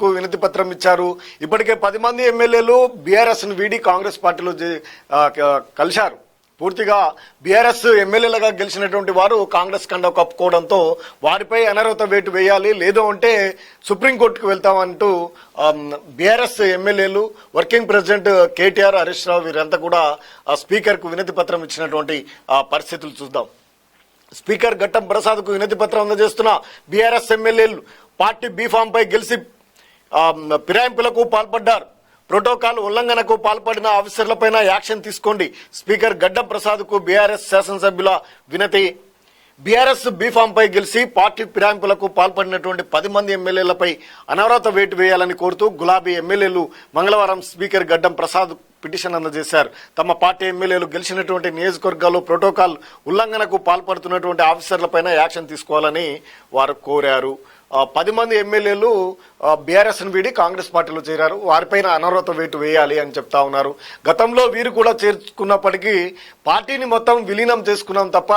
కు వినతి పత్రం ఇచ్చారు. ఇప్పటికే పది మంది ఎమ్మెల్యేలు బీఆర్ఎస్ను వీడి కాంగ్రెస్ పార్టీలో కలిశారు. పూర్తిగా బీఆర్ఎస్ ఎమ్మెల్యేలుగా గెలిచినటువంటి వారు కాంగ్రెస్ కండ కప్పుకోవడంతో వారిపై అనర్హత వేటు వేయాలి లేదు అంటే సుప్రీంకోర్టుకు వెళ్తామంటూ బీఆర్ఎస్ ఎమ్మెల్యేలు working president KTR Harish Rao వీరంతా కూడా స్పీకర్కు వినతి పత్రం ఇచ్చినటువంటి పరిస్థితులు చూద్దాం. స్పీకర్ ఘట్టం ప్రసాద్కు వినతి పత్రం అందజేస్తున్న బీఆర్ఎస్ ఎమ్మెల్యేలు పార్టీ బీఫామ్ పై గెలిచి ఫిరాయింపులకు పాల్పడ్డారు. ప్రోటోకాల్ ఉల్లంఘనకు పాల్పడిన ఆఫీసర్లపైన యాక్షన్ తీసుకోండి. స్పీకర్ గడ్డం ప్రసాద్కు బీఆర్ఎస్ శాసనసభ్యుల వినతి. బీఆర్ఎస్ బీఫామ్పై గెలిచి పార్టీ ఫిరాయింపులకు పాల్పడినటువంటి పది మంది ఎమ్మెల్యేలపై అనవరత వేటు వేయాలని కోరుతూ గులాబీ ఎమ్మెల్యేలు మంగళవారం స్పీకర్ గడ్డం ప్రసాద్ పిటిషన్ అందజేశారు. తమ పార్టీ ఎమ్మెల్యేలు గెలిచినటువంటి నియోజకవర్గాల్లో ప్రోటోకాల్ ఉల్లంఘనకు పాల్పడుతున్నటువంటి ఆఫీసర్లపైన యాక్షన్ తీసుకోవాలని వారు కోరారు. పది మంది ఎమ్మెల్యేలు బీఆర్ఎస్ను వీడి కాంగ్రెస్ పార్టీలో చేరారు. వారిపైన అనర్హత వేటు వేయాలి అని చెప్తా ఉన్నారు. గతంలో వీరు కూడా చేర్చుకున్నప్పటికీ పార్టీని మొత్తం విలీనం చేసుకున్నాం తప్ప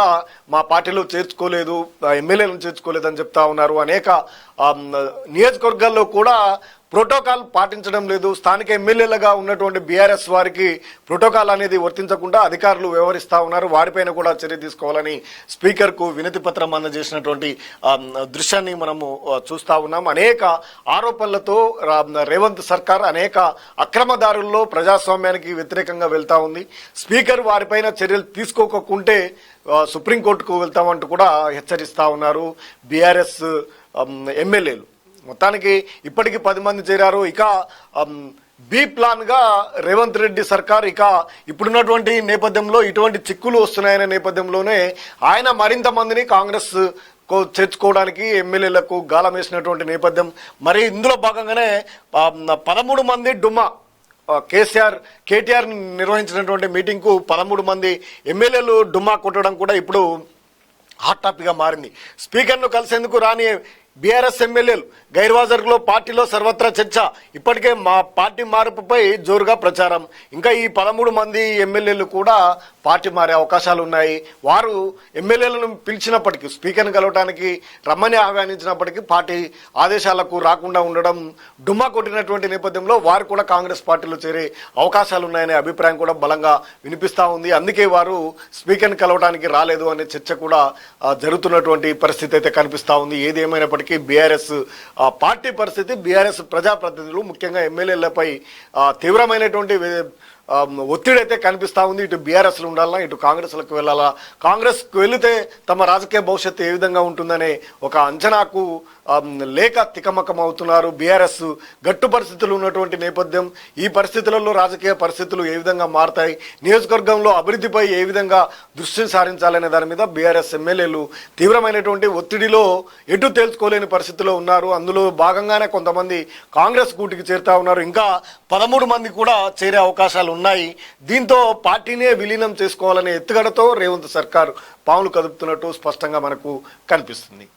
మా పార్టీలో చేర్చుకోలేదు ఎమ్మెల్యేలను చేర్చుకోలేదు అని చెప్తా ఉన్నారు. అనేక నియోజకవర్గాల్లో కూడా ప్రోటోకాల్ పాటించడం లేదు. స్థానిక ఎమ్మెల్యేలుగా ఉన్నటువంటి బీఆర్ఎస్ వారికి ప్రోటోకాల్ అనేది వర్తించకుండా అధికారులు వ్యవహరిస్తూ ఉన్నారు. వారిపైన కూడా చర్య తీసుకోవాలని స్పీకర్కు వినతి పత్రం అందజేసినటువంటి దృశ్యాన్ని మనము చూస్తూ ఉన్నాం. అనేక ఆరోపణలతో రా- రేవంత్ సర్కార్ అనేక అక్రమదారుల్లో ప్రజాస్వామ్యానికి వ్యతిరేకంగా వెళ్తా ఉంది. స్పీకర్ వారిపైన చర్యలు తీసుకోకుంటే సుప్రీంకోర్టుకు వెళ్తామంటూ కూడా హెచ్చరిస్తూ ఉన్నారు బీఆర్ఎస్ ఎమ్మెల్యేలు. మొత్తానికి ఇప్పటికి పది మంది చేరారు. ఇక బి ప్లాన్గా రేవంత్ రెడ్డి సర్కార్ ఇక ఇప్పుడున్నటువంటి నేపథ్యంలో ఇటువంటి చిక్కులు వస్తున్నాయనే నేపథ్యంలోనే ఆయన మరింత మందిని కాంగ్రెస్ కో- చేర్చుకోవడానికి ఎమ్మెల్యేలకు గాలం వేసినటువంటి నేపథ్యం. మరి ఇందులో భాగంగానే పదమూడు మంది డుమ్మా కేసీఆర్ కేటీఆర్ నిర్వహించినటువంటి మీటింగ్కు పదమూడు మంది ఎమ్మెల్యేలు డుమ్మా కొట్టడం కూడా ఇప్పుడు హాట్ టాపిక్గా మారింది. స్పీకర్ను కలిసేందుకు రాని బీఆర్ఎస్ ఎమ్మెల్యేలు గైర్వాజర్లో పార్టీలో సర్వత్రా చర్చ. ఇప్పటికే మా పార్టీ మార్పుపై జోరుగా ప్రచారం. ఇంకా ఈ పదమూడు మంది ఎమ్మెల్యేలు కూడా పార్టీ మారే అవకాశాలు ఉన్నాయి. వారు ఎమ్మెల్యేలను పిలిచినప్పటికీ స్పీకర్ని కలవటానికి రమ్మని ఆహ్వానించినప్పటికీ పార్టీ ఆదేశాలకు రాకుండా ఉండడం డుమ్మా కొట్టినటువంటి నేపథ్యంలో వారు కూడా కాంగ్రెస్ పార్టీలో చేరే అవకాశాలు ఉన్నాయనే అభిప్రాయం కూడా బలంగా వినిపిస్తూ ఉంది. అందుకే వారు స్పీకర్ని కలవడానికి రాలేదు అనే చర్చ కూడా జరుగుతున్నటువంటి పరిస్థితి అయితే కనిపిస్తూ ఉంది. ఏది ఏమైనప్పటికీ బీఆర్ఎస్ పార్టీ పరిస్థితి బీఆర్ఎస్ ప్రజాప్రతినిధులు ముఖ్యంగా ఎమ్మెల్యేలపై తీవ్రమైనటువంటి ఒత్తిడి అయితే కనిపిస్తూ ఉంది. ఇటు బీఆర్ఎస్లో ఉండాలా ఇటు కాంగ్రెస్లకు వెళ్ళాలా? కాంగ్రెస్కు వెళితే తమ రాజకీయ భవిష్యత్తు ఏ విధంగా ఉంటుందనే ఒక అంచనాకు లేక తికమకం అవుతున్నారు. బీఆర్ఎస్ గట్టు పరిస్థితులు ఉన్నటువంటి నేపథ్యం ఈ పరిస్థితులలో రాజకీయ పరిస్థితులు ఏ విధంగా మారతాయి? నియోజకవర్గంలో అభివృద్ధిపై ఏ విధంగా దృష్టి సారించాలనే దాని మీద బీఆర్ఎస్ ఎమ్మెల్యేలు తీవ్రమైనటువంటి ఒత్తిడిలో ఎటు తేల్చుకోలేని పరిస్థితిలో ఉన్నారు. అందులో భాగంగానే కొంతమంది కాంగ్రెస్ కూటికి చేరుతా ఉన్నారు. ఇంకా పదమూడు మంది కూడా చేరే అవకాశాలు ఉన్నాయి. దీంతో పార్టీనే విలీనం చేసుకోవాలనే ఎత్తుగడతో రేవంత్ సర్కార్ పాములు కదుపుతున్నట్టు స్పష్టంగా మనకు కనిపిస్తుంది.